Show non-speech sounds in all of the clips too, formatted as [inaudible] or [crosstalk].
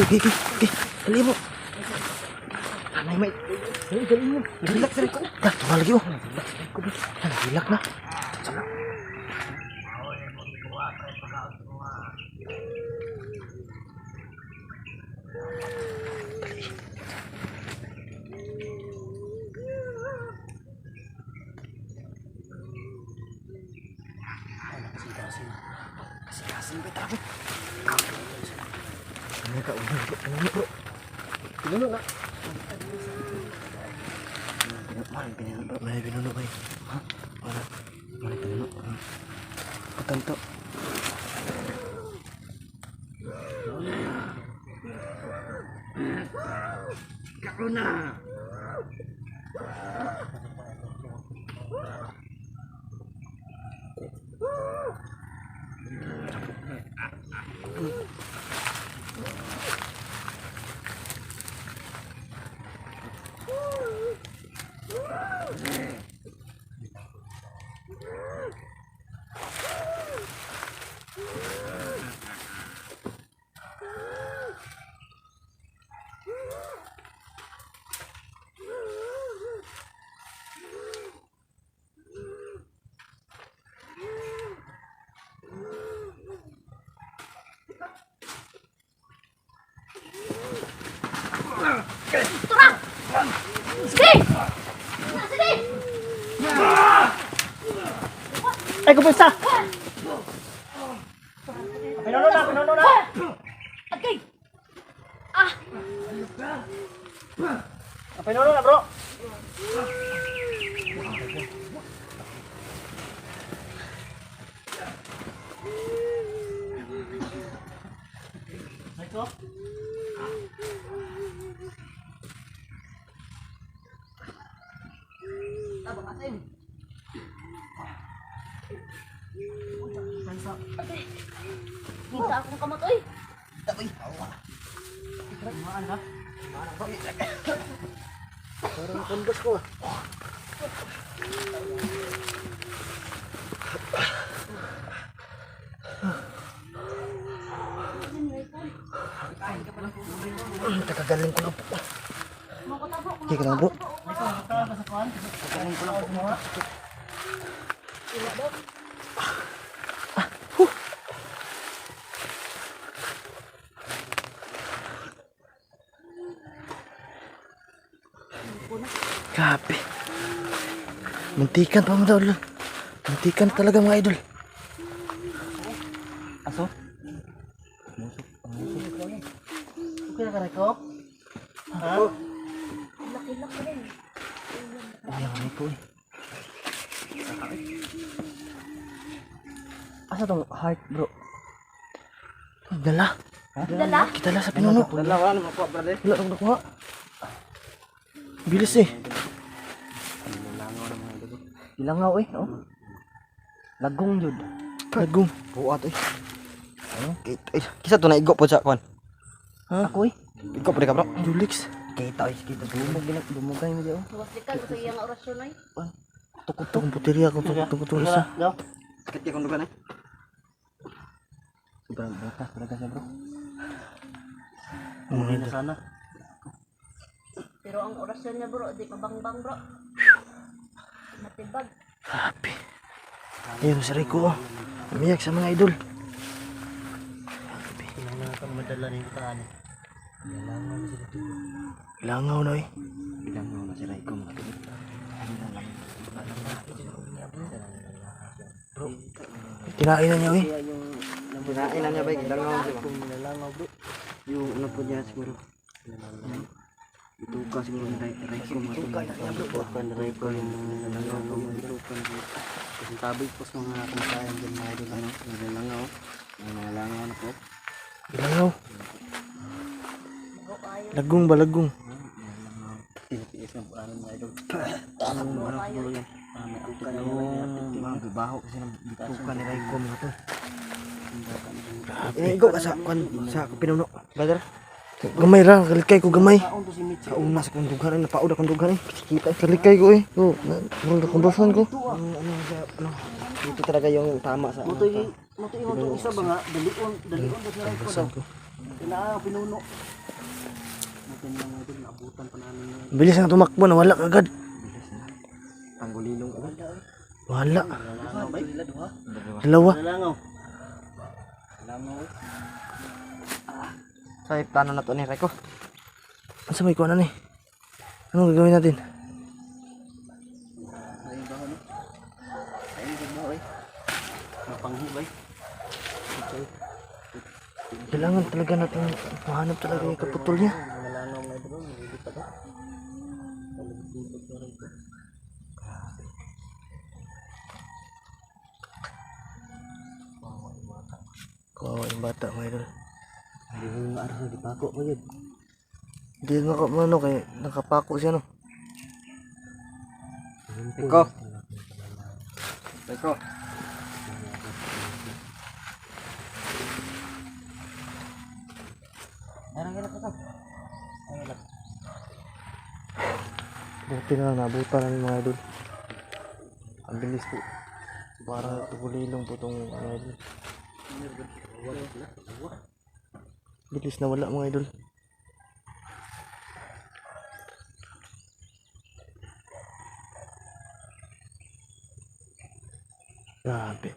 Okay, okay, okay. okay. Dali mo. May may. Dali, dali mo. Relax, relax. Ah, tuma lagi oh. Ah, Relax na. Sana. Dali. Kasing-kasing ba tayo? Ano ka? Ano bro? Ano bro? Pinuno na. Maling pinuno bro. Maling pinuno ba Ha? Wala. Maling pinuno. Patanto. Kakuna! Sige! Sige! Ay, kumusta? Pinuno na, pinuno na! Okay! Ah! Pinuno na, bro! Ito? Tabang asin. Kita akong kamot, oy! Maan ha? Parang kundos ko ah. Hmm, Kakagaling ko na po. Okay ka lang bro. Kagaling ko lang ako Muntikan pa mga idol. Muntikan talaga mga idol. Aso? Okay na ka na ko? Ha? Laki-laki rin. Ay, ang may ko eh. Asa tong heart bro? Dala. Dala? Kita lang sa pinuno. Dala, wala naman po, brother. Wala akong nakuha. Bilis eh. Ilangaw eh. Oh. Lagong yun. Lagong. Buat eh. Ano? Eh, kisa to na igo po sa kwan. Ha? Ako eh. Igo pa ka bro. Julix. Kita eh. Kita dumog ginag dumugay mo diyo. Waslikan sa iyang orasyon, oy. Tukot-tukot puteriya ko tukot-tukot isa. Sakit ya kung dugan eh. Sobrang batas talaga siya bro. Umuwi na sana. Pero ang orasyon niya, bro, di mabangbang, bro. Matibag. Happy. Ayun si Rico. oh. Umiyak sa mga idol. Kailangan kang madala ng taan. Kailangan na sila tulo. Langaw na eh. Kailangan na si Raiko mga tulo. Bro, Kinain na niya eh. Kinain na niya ba? Kailangan siya ba? Yung ano po niya siguro. Ituka siguro Raiko mga tulo. Ituka bro. Ituka ni Raiko yung nilalangaw bro. Ituka ni Kasi tabi po sa mga kumakain dyan mga idol. Ano? Nilalangaw. Yung mga langaw na po. Langaw. Bro, ayaw. Lagong ba lagong? Tinitiis ng ano mga idol. Ano ano siguro yan? Ah, na yung mga bibaho kasi ng bituka ni Raiko mga to. Inigo ka sa sa pinuno. Brother. Gamay ra, kalikay ko gamay. Kaon. Kauna sa kong dugan, ay napaod akong dugan eh. Kita, kalikay ko eh. Na, murag akong basan ko. Ano, ano. Dito talaga yung tama sa ano. Mutoy mutoy mo isa ba nga dalion dalion ba sa ko daw. Ina pinuno. Bilis na tumakbo, nawala agad. Tanggulilong agad. Wala. Langaw bay. Dalawa. Sa plano na to ni Reko. Ano sa may kuha na ni? Anong gagawin natin? Ayun ba ano? Ayun ba oy. Mapanghi bay. Kailangan talaga natin mahanap talaga yung kaputol niya. Kawawa yung bata mga idol. Hindi mo nga araw di pa ako ko yun. Hindi naka, ano, kay, nakapako siya no. Iko. Iko. Narang kaya pa Buti na lang nabutan namin mga idol. Ang bilis po. Para tugulilong po itong mga idol. Bilis na wala mga idol. Grabe.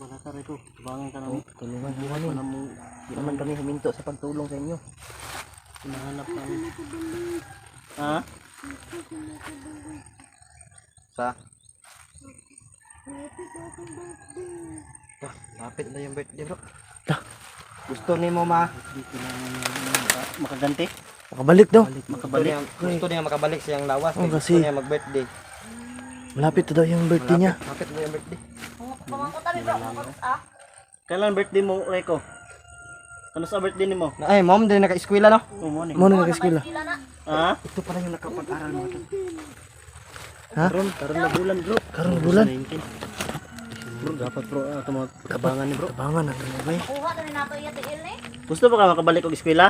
Wala ka rito. Tubangan ka namin. Tulungan mo Wala kami. mo. Hindi naman kami huminto sa pagtulong sa inyo. Hinahanap namin. Ha? Sa? Ah, lapit na yung birthday bro. Gusto ni mo ma? Na makaganti. Makabalik daw. Makabalik. Gusto niya makabalik siyang lawas. Oh, kasi- Gusto niya mag-birthday. Malapit na daw yung birthday niya. Bakit mo yung birthday? Pamangkot kami bro. Kailan birthday mo, Reko? Ano sa birthday ni mo? Ay, mom, din naka-eskwela no? Umunin. Mo na Oo, naka-eskwela. nakaiskwela na. Ha? Ito pala yung nakapag-aral mo. Ha? Karon, karon na bulan, bro. Karon na bulan? 19. Bro, dapat bro, ah, ito mga tabangan ni bro. Tabangan natin mo ba Kuha na nato iya tiil ni. Gusto ba ka makabalik og eskwela?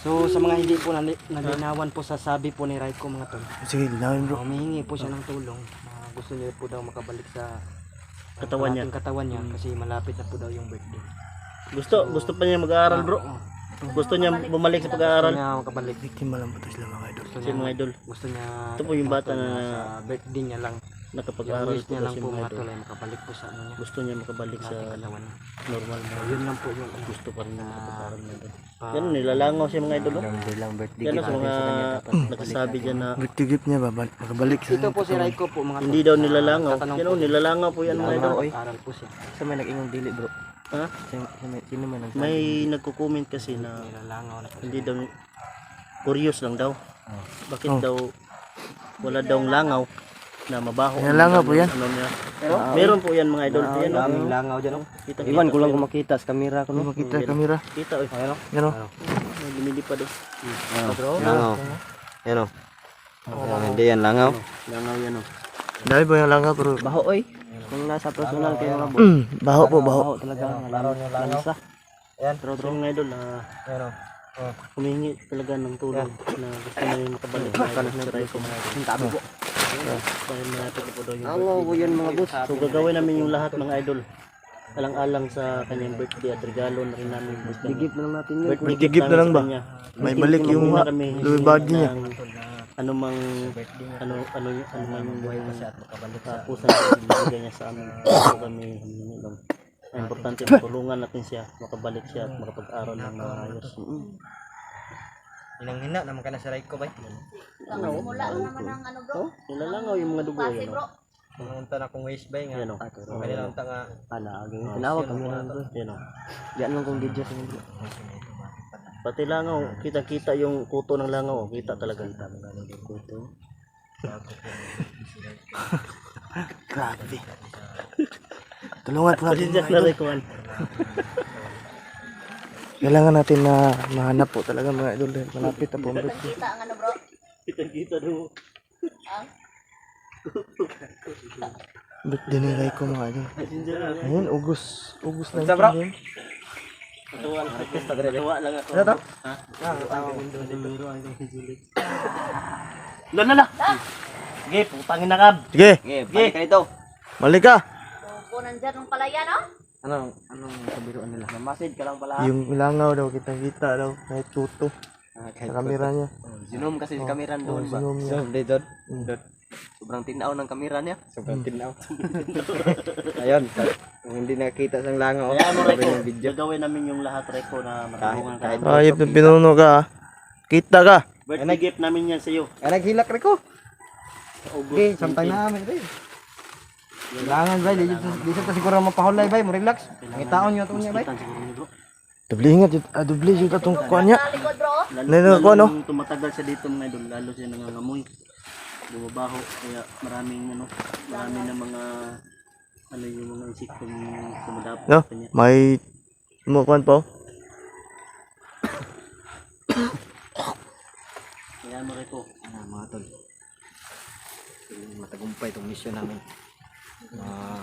So sa mga hindi po nali- nalinawan po sa sabi po ni Raiko mga tol, Sige, linawin bro. humihingi po siya ng tulong. na gusto niya po daw makabalik sa Katawan niya. katawan niya kasi malapit na po daw yung birthday. Gusto, gusto pa niya mag-aaral, bro. Gusto niya bumalik sa Gusto pag-aaral. niya makabalik. Biktima lang po ito sila mga idol. Gusto Si niya, mga idol, gusto niya Ito po yung bata mga na- sa birthday niya lang. Yung nakapag-aaral wish po niya lang kasi po mga mga idol. makabalik po sa ano niya. Gusto niya makabalik sa katawan niya. normal na. Yun lang po yung ano. Gusto pa rin niya makapag-aaral na idol. Ah, Ganun, nilalangaw siya mga idol. oh. lang birthday Yan sa mga [laughs] nagsasabi dyan na Birthday gift niya, babalik, makabalik sa Ito po si Raiko po mga hindi daw nilalangaw. Tatanong Yan po o, nilalangaw po yan mga idol. Aral po siya. Sa may nag-ingong dili bro. Ha? Sino, sino man ang May nagko-comment kasi na Nilalangaw na po hindi daw curious lang daw. Bakit daw wala daw langaw na mabaho. Yan langaw po yan. Ano niya. Meron po yan mga idol. Yan, oh. Daming langaw dyan. oh. Kita, Iwan ko lang kung makita sa camera ko. Hindi No? makita yung kamera. yan. Kita oy. Ayun o. Yan o. May lumilipad oh. Langaw. Yan o. Hindi yan langaw. Langaw yan oh. Dahil ba yung langaw pero... Baho oy. Kung nasa personal kayo mga boy. Mm, baho po, baho. Baho talaga. Laro nyo langaw. Yan. Pero pero mga idol Yan o. humingi talaga ng tulong na gusto niya yung makabalik na mga idol. Yung tabi po. Dahil malapit na po daw yung Langaw po yan mga boss. So gagawin namin yung lahat mga idol. Alang-alang sa kanyang birthday at regalo na rin namin. Digip na lang natin yun. Birthday gift na lang ba? May balik yung body niya. Ng ano mang ano ano ano man yung buhay mo at makabalik sa pusa na ibigay niya sa amin. [coughs] So kami lang. Ang importante tulungan natin siya, makabalik siya at makapag-aral ng maayos. Hinang-hina naman ka na sa right ko ba? Mula lang naman ang ano bro. Oh, nilalangaw yung mga dugo yan. bro. Oh. Pumunta na kong waste bay nga. Yan oh. Kanila ang tanga. Ala, agay. Tinawag kami na bro. Yan oh. Diyan lang kong video sa mga Pati langaw, kita-kita yung kuto ng langaw, kita talaga. Kuto. Grabe. Tulungan po natin mga na idol. Kailangan natin na mahanap po talaga mga idol dahil malapit na po ang birthday. Kita ang ano bro. Kita-kita daw. Ang Birthday ni Raiko mga idol. Ayun, 19 Sa bro? yun. Natuwa lang. Natuwa lang ako. Ano to? Ha? Lola na! Sige, putangin na kab. Sige, Okay, balik ka dito. balik ka. Buko nandyan ng palaya no? Ano, anong kabiruan nila? Namasid ka lang pala. Yung ilangaw daw, kitang-kita daw. Kahit tuto Ah, sa kamera niya. Zoom kasi si kamera Oh, doon ba? zoom niya. dito. Mm. Sobrang tinaw ng kamera niya. Sobrang tinaw. Ayun, kung hindi nakita sa langaw, Kaya mo, Reko, gagawin namin yung lahat, Reko, na matulungan ka. Ayop na pinuno ka. ah. Kita ka. Birthday gift namin yan sa'yo. Ay, naghilak rin ko. Sa August. Okay, samtang namin rin. Kailangan ba, di di sa siguro mapahulay ba, mo relax. Ngitaon nyo itong niya ba? Kita siguro ni bro. Dubli ingat, ah, dubli yung itong kuha niya. Sa lalo ko, no? tumatagal siya dito mga idol, lalo siya nangangamoy. Bumabaho, kaya maraming ano, maraming na mga ano yung mga insektong sumadapot No? kanya. May mukuhan pa. oh. Kaya mo Reko, Ah, mga tol. Matagumpay itong mission namin. Ah,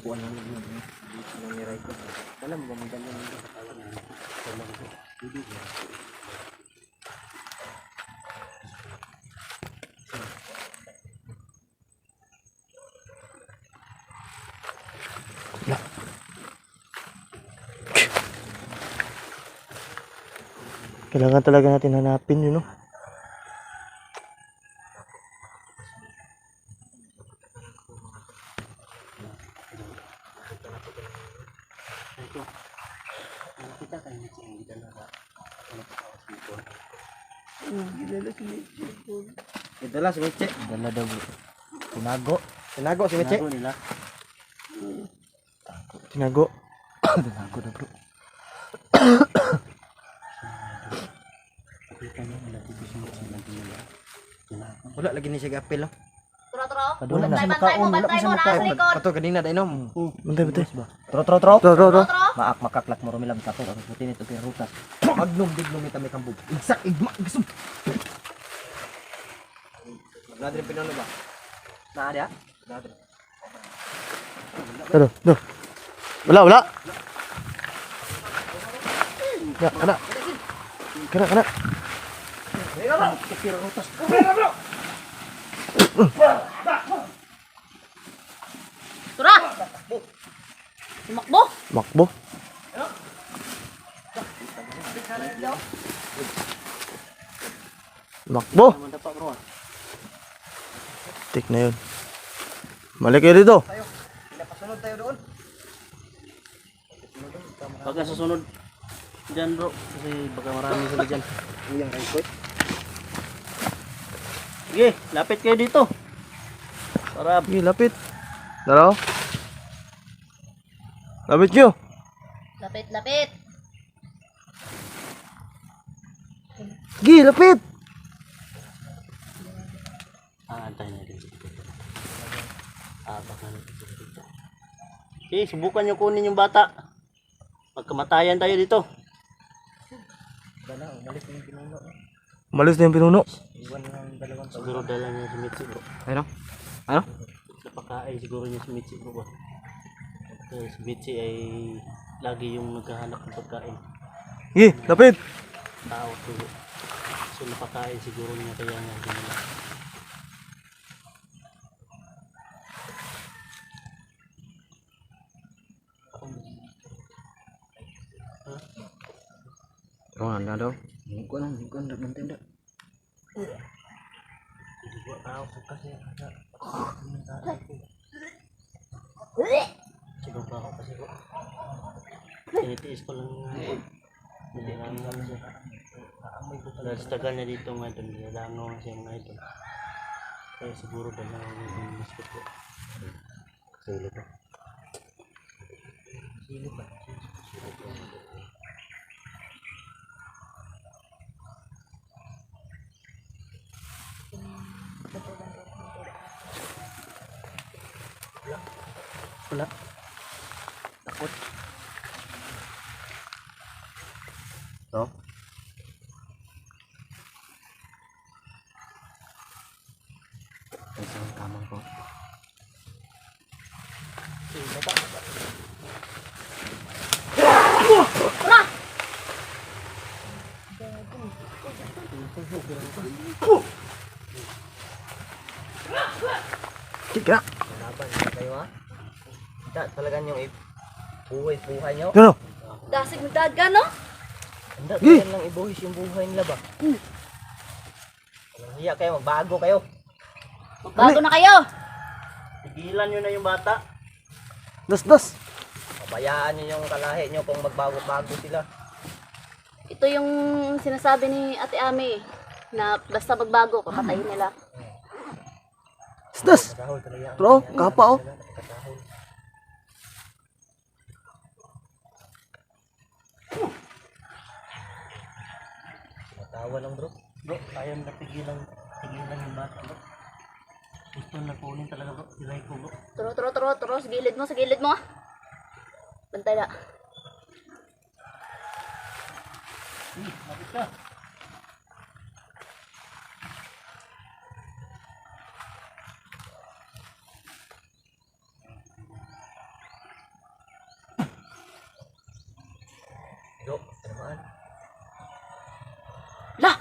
kuha lang yun. Dito lang ni Raiko. Alam mo ba magaling nito sa kawan niya? Alam ko. Hindi ba? Kailangan talaga natin hanapin yun, no? Lang si Meche. Dala daw. Tinago. Tinago si Meche. Tinago nila. Tinago. [coughs] Tinago na bro. Nakita niyo nila dito sa mga sinabi nila. Tinago. Wala lagi ni siya apel, no? Turo turo. Wala Bantay bantay mo, bantay mo na sa likod. Pato kanina dai nom. Bantay bantay. Tro, tro, tro. Tro tro tro. Turo turo. Maak makaklak mo rumilang tato. Ang puti nito kay rutas. Magnum diglum ita may kambog. Igsak igma gisum. Nadre pinono ba? Naa dia? Tara, no. Wala wala. Ya, kana. Kana kana. Tura. Tumakbo. Makbo. Makbo. Tama pa bro. ah. Tik na yun. Balik kayo dito. Pagka susunod dyan bro, kasi baka marami sila dyan. Uyang raikoy. Sige, lapit kayo dito. Para Sige, lapit. Daraw. Lapit nyo. Lapit lapit. Sige, lapit. Ah, antay na din. Ah, baka na dito. Okay, subukan nyo kunin yung bata. Magkamatayan tayo dito. Malis na yung pinuno. Siguro dala niya si Mitzi bro. Ano? Ano? Sa pagkain siguro niya si Mitzi bro? Kasi si Mitzi ay lagi yung naghahanap ng pagkain. Sige, lapit. Tao tulo. So napakain siguro niya kaya nga ganun. Oh, anda daw. Hindi ko lang, hindi ko lang. Bantay daw. Siguro pa ako kasi ko. Tinitiis ko lang nga. Nilalangaw na siya. Dahil sa tagal niya dito nga doon, nilalangaw na siya mga idol. Kaya siguro dala ko yung biscuit ko. Silo pa. Wala. No? Ito ang kamang ko. Laban na kayo ha. Da, talagang yung buhay buhay nyo. Ano? Dasig mo daga, no? Hindi, Gi! talagang lang ibuhis yung buhay nila ba? Walang hiya kayo, magbago kayo. Bago na kayo. Tigilan nyo na yung bata. Das, das! Pabayaan nyo yung kalahi nyo kung magbago-bago sila. Ito yung sinasabi ni Ate Ami na basta magbago, papatayin nila. Das, das! Kasahol talaga. Bro, kapa oh. Kasahol. Matawa lang bro. Bro, ayaw na tigilan, tigilan yung bata bro. Gusto na kunin talaga bro. Silay ko bro. Turo, turo, turo, turo. Sa gilid mo, sa gilid mo. Bantay na. Hmm, lapit ka. Bro, ano naman? La!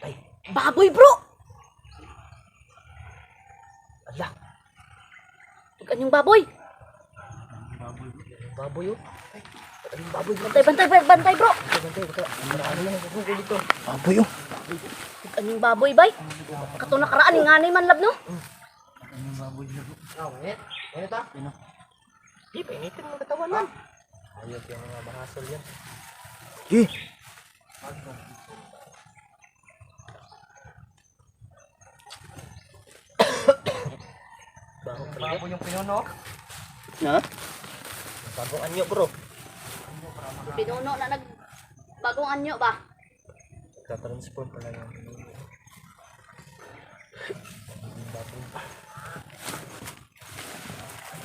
Ay, Baboy, bro! ala, Huwag yung baboy. Baboy baboy oh. Ay, yung baboy. Bantay, bantay, bantay, bro. Bantay. Ano lang ang gugulo dito? Baboy oh. Yung baboy, bay. Kato nakaraan, yung nganay man lab, no? Ano yung baboy na bro? Ah, mainit. Mainit ah. Ano? Di, painitin mo katawan man. Ayok yung mga bahasol yan. Gi! Bago yung pinuno. Na? Bagong anyo bro. Pinuno na nag... Bagong anyo ba? Ka-transform pala yung pinuno. Bago.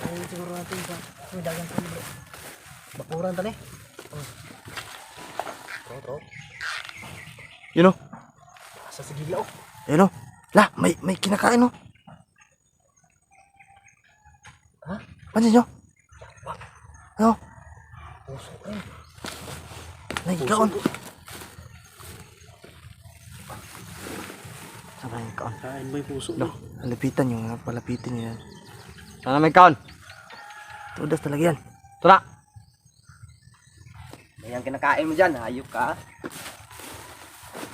Ay, siguro natin sa may dagang pa bro. Bakuran tali. Bro, bro. Yun oh. Sa sigila oh. Ayun oh. La, may, may kinakain oh. Pansin nyo? Ano? Puso eh. Nagkaon. Sana yung kaon. Kain ba yung puso No, bro? halapitan yung palapitin niya. Sana may kaon. Tudas talaga yan. Tula! May ang kinakain mo dyan, hayop ka.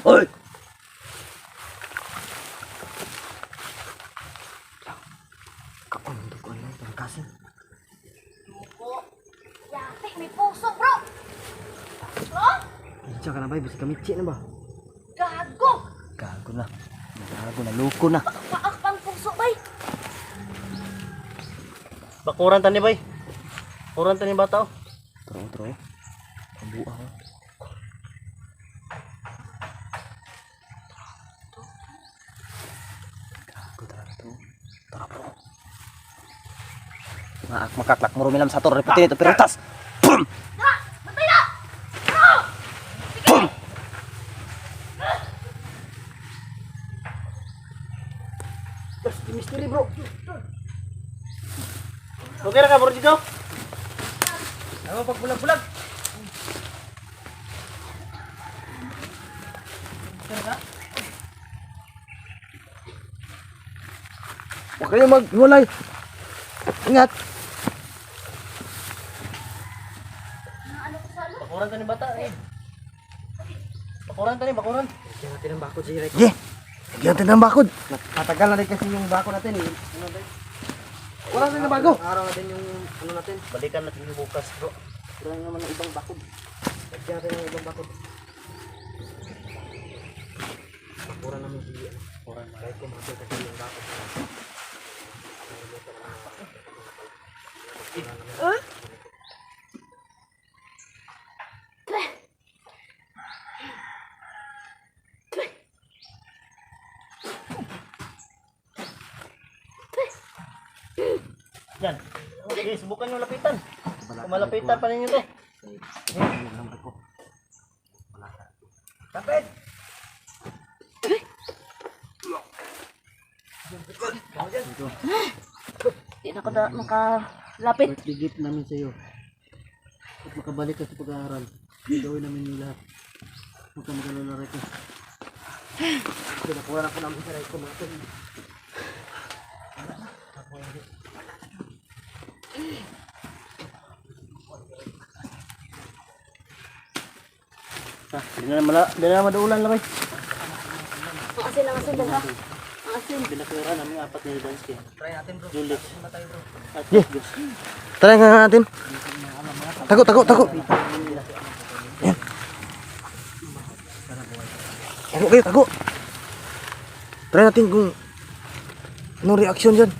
Oy! Ba? Bisi kami na ba? Gago! Gago na. Gago na. Luko na. Paak pang puso, bay! Bakuran tani bay. Bakuran tani bata oh. Tro, tro. Ang buah ko. Gago talaga to. Tara bro. Maak makaklak mo rumilam sa to. Reputin ito. Pero tas! Pum! Bantay na! Mystery bro. Na ka bro dito? Ano pag bulag-bulag? Huwag kayo maghiwalay. Ingat. Bakuran tani bata eh. Bakuran tani, bakuran. Diyan natin ang bakod si Rick. Sige. Lagyan natin ng bakod. Matagal na rin kasi yung bakod natin. Eh. Wala na na bago. Araw natin yung ano natin. Balikan natin yung bukas bro. Wala naman ng ibang bakod. Lagyan natin ng ibang bakod. Bakura namin si Bakuran. Kahit kumakit kasi yung bakod. Yan. Okay, subukan nyo lapitan. Kung malapitan pa ninyo to. Hindi na ako da, makalapit. Gift namin sa iyo. At makabalik ka sa pag-aaral. Gawin namin yung lahat. Huwag ka mag-alala Rico. [sighs] Pinakuha na po namin si Raiko natin. Ha, di na mala, di na madaulan lamay. Ang asin, ang asin, dala. Ang asin. Binakura namin apat ni Dansky. Try natin bro. Julius. Matay bro. At Yeah. Tara nga natin. Tago, tago, tago. Yan. Tago kayo, tago. Try natin kung anong reaction dyan.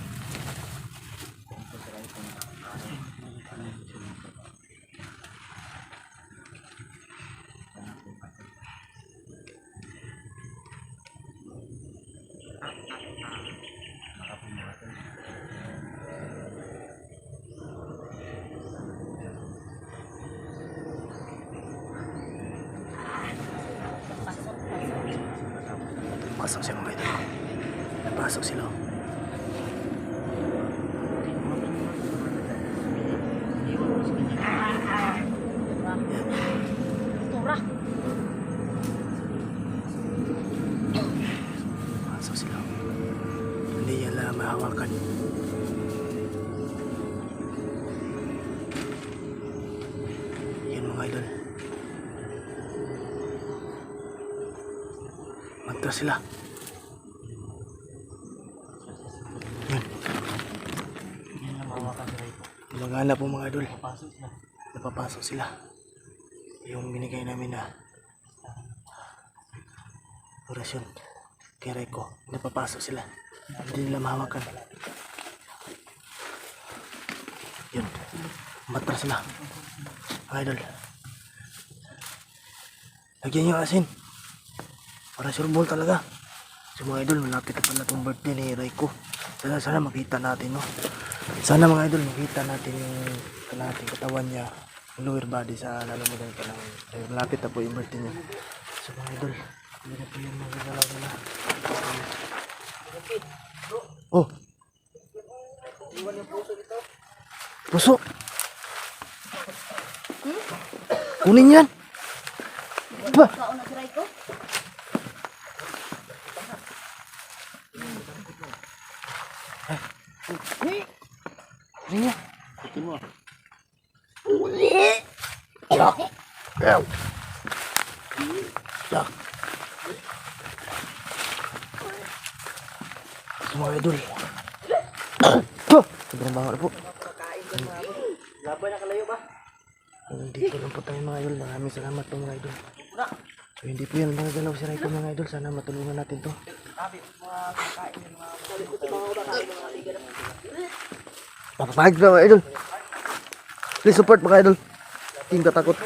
Pasok sila mga ito. Napasok sila. Sila. Yan. Gumagana po mga idol. Napapasok sila. Yung binigay namin na orasyon kay Reiko. Napapasok sila. Hindi nila mahawakan. Yun. Matra sila. Mga idol. Lagyan nyo asin. Para sure ball talaga. So mga idol, malapit na pala itong birthday ni Reiko. Sana, sana makita natin, no? Sana mga idol, makita natin yung kalahating katawan niya, yung lower body sa lalamunan ka ng ay, malapit na po yung birthday niya. So mga idol, hindi na po yung magagalaw nila. Oh! Puso! Kunin yan! Ba? Kauna si Raiko. Kunin yan! Ito mo ah. Yaw! Yak! So mga idol. Sobrang bango na po. Laban na kalayo ba? Dito lang po tayo mga idol. Salamat po mga idol. So hindi po yan mga galaw si Raiko mga idol. Sana matulungan natin to. Papapahag na mga idol. Please support mga idol. Team katakot.